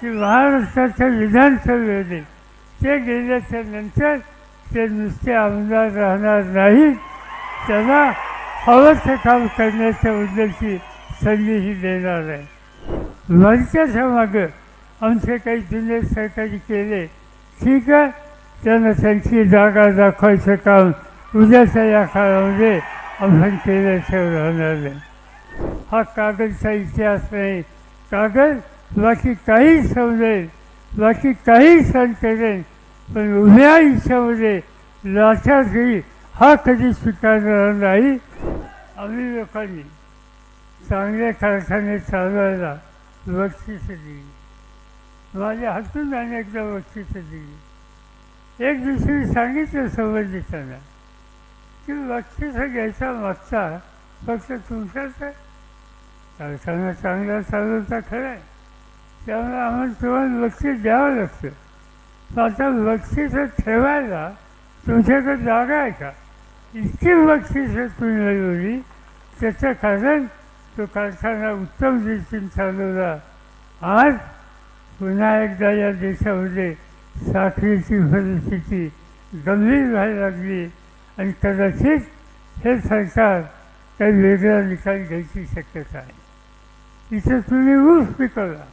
की महाराष्ट्राच्या विधानसभेमध्ये. ते गेल्याच्यानंतर ते नुसते आमदार राहणार नाही. त्यांना हवं ते काम करण्याच्या उद्देशी संधीही देणार आहे. वरच्याच्या मागं आमचे काही जुने सरकारी केले. ठीक आहे. त्यांना त्यांची जागा दाखवायचं काम उद्याच्या या काळामध्ये आपण केल्याशिवाय राहणार नाही हा कागदचा इतिहास नाही कागद बाकी काही समजेल बाकी काही सण करेल पण उभ्या आयुष्यामध्ये लाचारगिरी हा कधी स्वीकारणार नाही? आम्ही लोकांनी चांगले कारखाने चालवायला बक्षीस दिली. माझ्या हातून अनेकदा बक्षीस दिली. एक दुसरी सांगितलं संबंधितांना की बक्षीस घ्यायचा मागचा फक्त तुमचाच आहे. कारखाना चांगला चालवता खरं आहे. त्यामुळे आम्हाला तुम्हाला लक्ष द्यावं लागतं. आता बक्षीस ठेवायला तुमच्याकडे जागा आहे का? इतकी बक्षीस तुम्ही मिळवली त्याचं कारण तो कारखाना उत्तम दृष्टीने चालवला. आज पुन्हा एकदा या देशामध्ये साखरेची परिस्थिती गंभीर व्हायला लागली आणि कदाचित हे सरकार काही वेगळा निकाल घ्यायची शक्यता आहे. इथं तुम्ही ऊस पिकवला.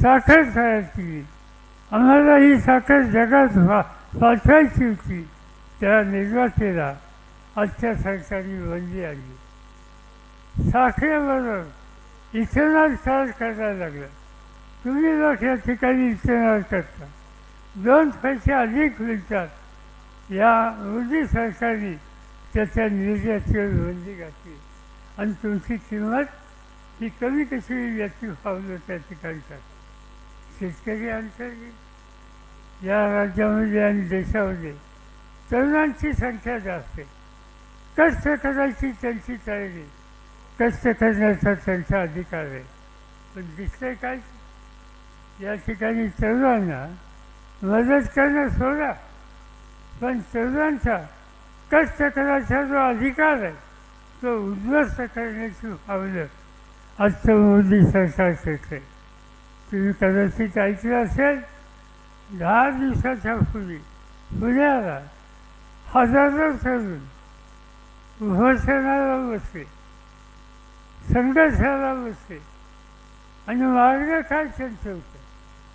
साखर तयार केली आम्हाला ही साखर जगात पा होती. त्या निर्वातेला आजच्या सरकारने बंदी आली. साखरेबरोबर इथेनॉल तयार करायला लागलं. तुम्ही लोक या ठिकाणी इथेनॉल करता. दोन पैसे अधिक मिळतात. या मोदी सरकारने त्याच्या निर्यातीवर बंदी घातली. आणि तुमची किंमत ही कमी कशी याची पावलं त्या ठिकाणी करतात शेतकरी अंतर्गत या राज्यामध्ये आणि देशामध्ये तरुणांची संख्या जास्त आहे. कष्ट करायची त्यांची तयारी कष्ट करण्याचा त्यांचा अधिकार आहे. पण दिसतंय काय? या ठिकाणी तरुणांना मदत करणं सोडा. पण तरुणांचा कष्ट करायचा जो अधिकार आहे तो उद्ध्वस्त करण्याची पावलं आजचं मोदी सरकार करते तुम्ही कदाचित ऐकलं असेल दहा दिवसाच्या पूर्वी पुण्याला हजारो तरुण उपोषणाला बसले संघर्षाला बसले आणि मागणं काय त्यांचं होतं?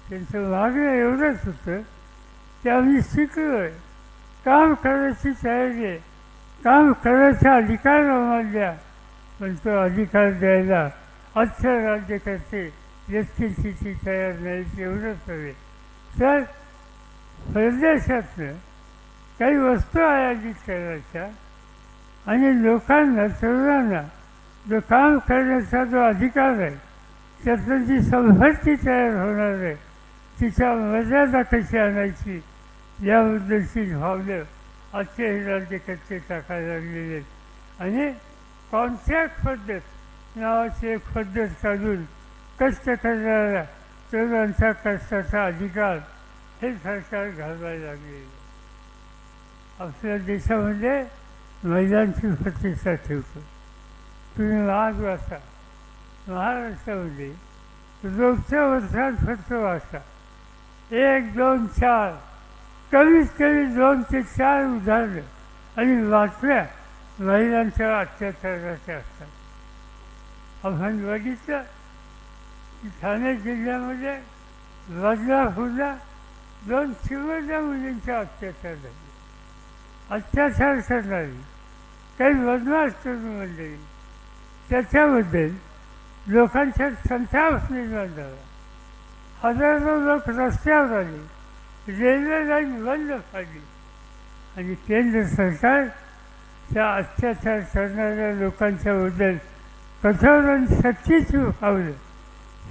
त्यांचं मागणं एवढंच होतं की आम्ही शिकलो आहे काम करायची तयारी आहे. काम करायचा अधिकार आम्हाला द्या पण तो अधिकार द्यायला आजच्या राज्यकर्ते व्यक्तीची तयार नाही एवढंच हवे तर परदेशातनं काही वस्तू आयातीत करायच्या आणि लोकांना तरुणांना जो काम करण्याचा जो अधिकार आहे त्यातनं जी संपत्ती तयार होणार आहे तिच्या मर्यादा कशी आणायची याबद्दलची भावलं आजचे हे टाकायला लागलेले आहेत. आणि कॉन्ट्रॅक्ट पद्धत नावाची एक पद्धत काढून कष्ट करणाऱ्या तरुणांचा कष्टाचा अधिकार हे सरकार घालवायला लागले. आपल्या देशामध्ये महिलांची प्रतिष्ठा ठेवतो. तुम्ही महाग वाचा. महाराष्ट्रामध्ये रोजच्या वर्षात फक्त वाचा. एक दोन चार कमीत कमी दोन ते चार उदाहरणं आणि बातम्या महिलांच्या अत्याचाराच्या असतात. आपण बघितलं ठाणे जिल्ह्यामध्ये बदलापूरला दोन शिवच्या मुलींचा अत्याचार झाले अत्याचार करणारी काही बदमाश तरुण मंडळी त्याच्याबद्दल लोकांच्या संताप निर्माण झाला हजारो लोक रस्त्यावर आले रेल्वे लाईन बंद पाडली आणि केंद्र सरकार त्या अत्याचार करणाऱ्या लोकांच्याबद्दल कठोर आणि सच्चीच पावलं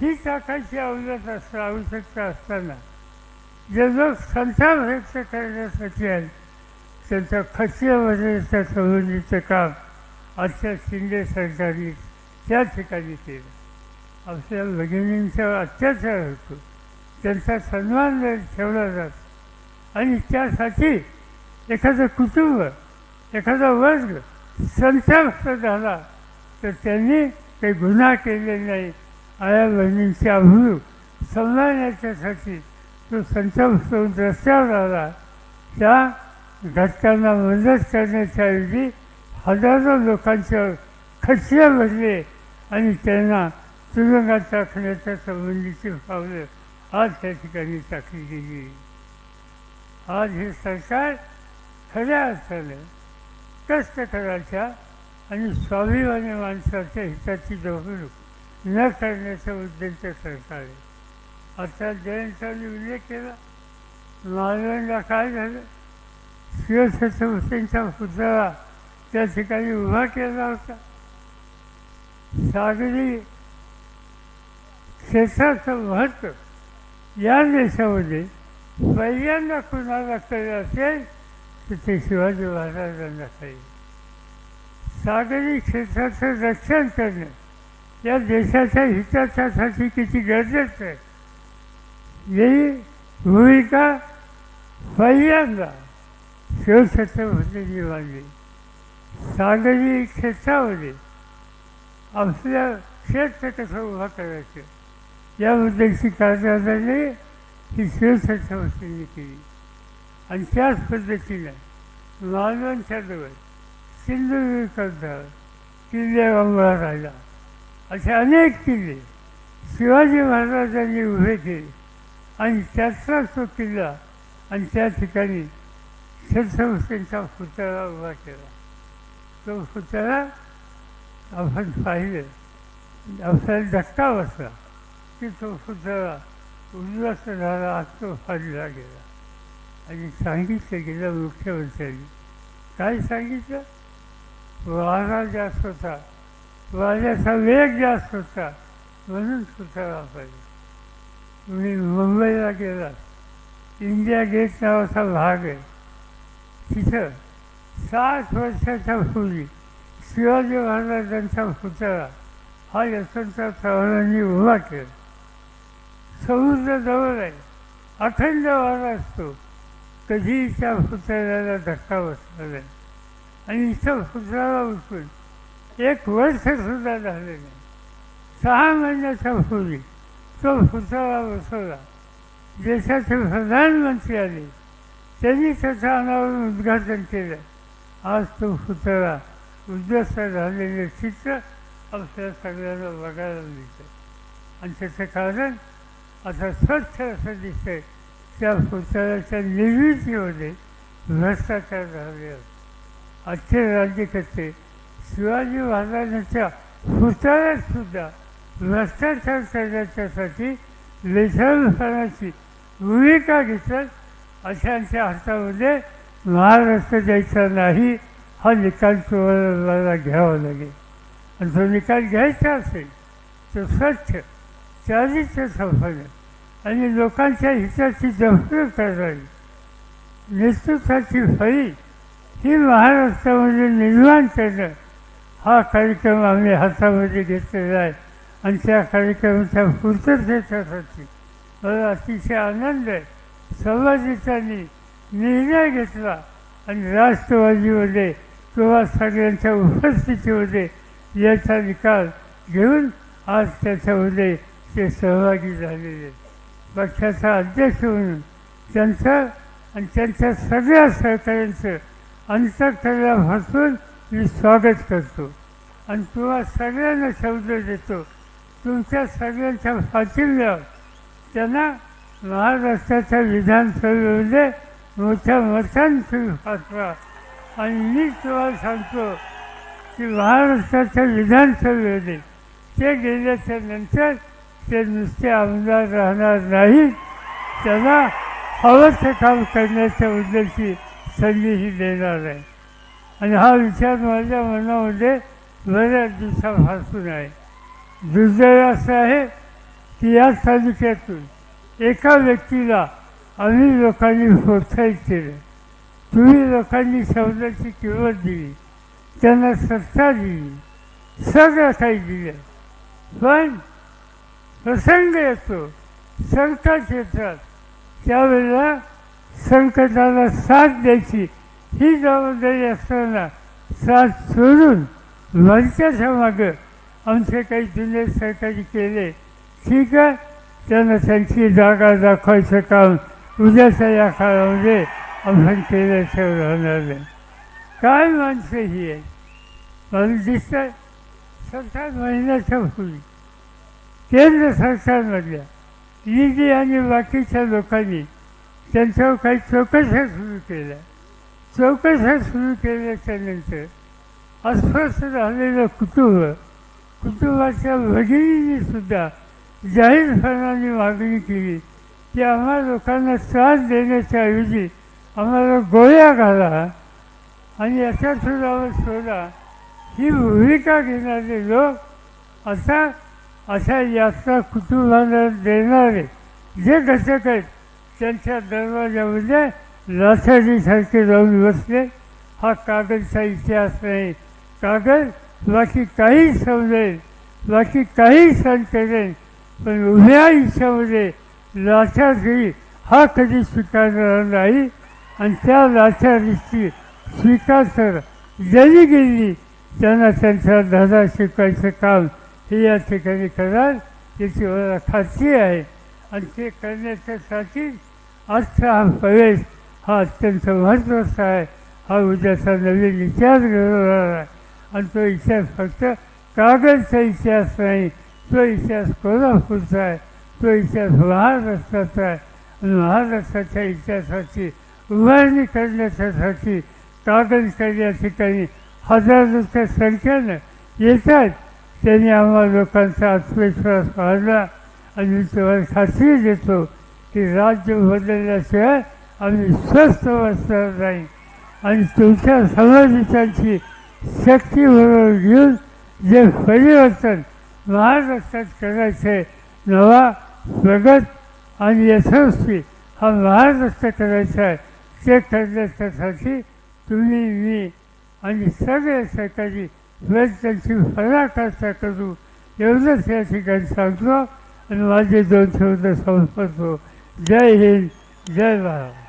ही टाकायची अवगत असं आवश्यकता असताना जे लोक संताप व्यक्त करण्यासाठी आहेत त्यांच्या खचल्यामध्ये संबंधीचं काम आजच्या शिंदे सरकारने त्या ठिकाणी केलं. आपल्या भगिनींचा अत्याचार होतो. त्यांचा सन्मान ठेवला जातो आणि त्यासाठी एखादं कुटुंब एखादा वर्ग संतप्त झाला तर त्यांनी काही गुन्हा केले नाही. आया बहिणींची अभूळ सांभाळण्याच्यासाठी तो संत होऊन रस्त्यावर आला त्या घटकांना मदत करण्याच्या ऐवजी हजारो लोकांच्या खटले भरले आणि त्यांना तुरुंगात टाकण्याच्या संबंधीची पावलं आज त्या ठिकाणी टाकली गेली. आज हे सरकार खऱ्या अर्थानं कष्टकराच्या आणि स्वाभिमानी माणसाच्या हिताची जवळणूक न करण्याचं उद्देश सरकार आता जयंतांनी उल्लेख केला मालवणला काय झालं? शिवछत्र हुसेनचा पुतळा त्या ठिकाणी उभा केला होता. सागरी क्षेत्राचं महत्त्व या देशामध्ये पहिल्यांदा कुणाला कळलं असेल तर ते शिवाजी महाराजांना कळेल सागरी क्षेत्राचं रक्षण करणं या देशाच्या हिताच्यासाठी किती गरजेचं आहे? ही भूमिका पहिल्यांदा शिवछत्रपतींनी मांडली. सागरी क्षेत्रामध्ये आपल्या क्षेत्र कसं उभा करायचं? याबद्दलची कारणाने ही शिवछत्रपतींनी केली. आणि त्याच पद्धतीनं मालवणच्या जवळ सिंधुदुर्ग किल्ले अंबळा राहिला. असे अनेक किल्ले. शिवाजी महाराजांनी उभे केले आणि त्याचा तो किल्ला आणि त्या ठिकाणी छत्रपतींचा पुतळा उभा केला. तो पुतळा आपण पाहिलं. आपल्याला धक्का बसला की तो पुतळा उद्ध्वस्त झाला आज तो फाडला गेला. आणि सांगितलं गेलं मुख्यमंत्र्यांनी. काय सांगितलं? महाराजा जास्त वाऱ्याचा वेग जास्त होता म्हणून पुतळा पाहिजे तुम्ही मुंबईला गेला. इंडिया गेट नावाचा भाग आहे. तिथं साठ वर्षाच्या पूर्वी शिवाजी महाराजांचा पुतळा हा यशवंतराव चव्हाणांनी उभा केला. समुद्र जवळ आहे. अखंड वारा असतो. कधीही त्या पुतळ्याला धक्का बसला नाही. आणि इथं पुतळा उचलून एक वर्षसुद्धा झाले नाही. सहा महिन्याच्या पूर्वी तो पुतळा बसवला. देशाचे प्रधानमंत्री आले. त्यांनी त्याचं अनावरण उद्घाटन केलं. आज तो पुतळा उद्ध्वस्त झालेले चित्र आपल्या सगळ्यांना बघायला मिळतं. आणि त्याचं कारण आता स्वच्छ असं दिसतंय. त्या पुतळ्याच्या निर्मितीमध्ये भ्रष्टाचार झाले. आजचे राज्यकर्ते शिवाजी महाराजांच्या पुतळ्यातसुद्धा भ्रष्टाचार करण्याच्यासाठी लेखनपणाची भूमिका घेतात अशांच्या हातामध्ये महाराष्ट्र द्यायचा नाही हा निकाल तुम्हाला घ्यावा लागेल. आणि जो निकाल घ्यायचा असेल तो स्वच्छ चारित्र्य संपादन आणि लोकांच्या हिताची जपणूक करणारी नेतृत्वाची फळी ही महाराष्ट्रामध्ये निर्माण करणं हा कार्यक्रम आम्ही हातामध्ये घेतलेला आहे. आणि त्या कार्यक्रमाच्या पूर्ततेच्यासाठी मला अतिशय आनंद आहे. संवादितांनी निर्णय घेतला आणि राष्ट्रवादीमध्ये किंवा सगळ्यांच्या उपस्थितीमध्ये याचा निकाल घेऊन आज त्याच्यामध्ये ते सहभागी झालेले पक्षाचा अध्यक्ष म्हणून त्यांचं आणि त्यांच्या सगळ्या सहकाऱ्यांचं अंतकरणापासून मी स्वागत करतो. आणि तुम्हा सगळ्यांना शब्द देतो. तुमच्या सगळ्यांच्या पाठिंब्यावर. त्यांना महाराष्ट्राच्या विधानसभेमध्ये मोठ्या मतांची पाठवा. आणि मी तुम्हाला सांगतो की महाराष्ट्राच्या विधानसभेमध्ये ते गेल्याच्यानंतर ते नुसते आमदार राहणार नाहीत त्यांना हवं ते काम करण्याच्या उद्देशी संधीही देणार आहे. आणि हा विचार माझ्या मनामध्ये बऱ्याच दिवसापासून आहे. दुर्दैव असं आहे की या तालुक्यातून एका व्यक्तीला आम्ही लोकांनी प्रोत्साहित केलं. तुम्ही लोकांनी शब्दाची किंमत दिली. त्यांना सत्ता दिली. सगळं काही दिलं. पण प्रसंग येतो. संकट येतात. त्यावेळेला संकटाला साथ द्यायची ही जबाबदारी असताना साथ सोडून वरच्या मागं आमचे काही जुने सहकारी केले. ठीक आहे. त्यांना त्यांची जागा दाखवायचं काम उद्याच्या या काळामध्ये आपण केल्याशिवाय राहणार नाही काय माणसं ही आहे मला दिसतं सरकार महिन्याच्या पूर्वी केंद्र सरकारमधल्या ईडी आणि बाकीच्या लोकांनी त्यांच्यावर काही चौकशा सुरू केल्या. चौकशा सुरू केल्याच्यानंतर अस्वस्थ झालेलं कुटुंब कुटुंबाच्या भगिनींनी सुद्धा जाहीरपणाने मागणी केली की आम्हा लोकांना त्रास देण्याच्या ऐवजी आम्हाला गोळ्या घाला आणि याच्या सुद्धा शोधा ही भूमिका घेणारे लोक असा अशा यात्रा कुटुंबाला देणारे जे घटक आहेत त्यांच्या दरवाजामध्ये लाथारीसारखे जाऊन बसले हा कागदचा इतिहास नाही कागद बाकी काही समजेल बाकी काही सण पण उभ्या आयुष्यामध्ये लाचारी हा कधी स्वीकारणार नाही. आणि त्या लाचारीची स्वीकार तर जरी गेली त्यांना त्यांचा धडा शिकवायचं काम हे या ठिकाणी करणार याची मला खात्री आहे. आणि ते करण्याच्यासाठी अर्थ हा प्रवेश हा अत्यंत महत्त्वाचा आहे. हा उद्याचा नवीन इतिहास घडवणार आहे आणि तो इतिहास फक्त कागदचा इतिहास नाही तो इतिहास कोल्हापूरचा आहे. तो इतिहास महाराष्ट्राचा आहे. आणि महाराष्ट्राच्या इतिहासाची उभारणी करण्याच्यासाठी कागदकर या ठिकाणी हजारोच्या संख्येनं येतात. त्यांनी आम्हा लोकांचा आत्मविश्वास वाढला. आणि मी तुम्हाला खात्री देतो की राज्य बदलल्याशिवाय आम्ही स्वस्थ बसणार नाही. आणि तुमच्या समाजितांची शक्ती बरोबर घेऊन जे परिवर्तन महाराष्ट्रात करायचे नवा प्रगत आणि यशस्वी हा महाराष्ट्र करायचा आहे. ते करण्याच्यासाठी तुम्ही मी आणि सगळे सरकारी प्रयत्नांची पराकाष्ठा करू. एवढंच या ठिकाणी सांगतो आणि माझे दोन शब्द संपतो जय हिंद जय महाराज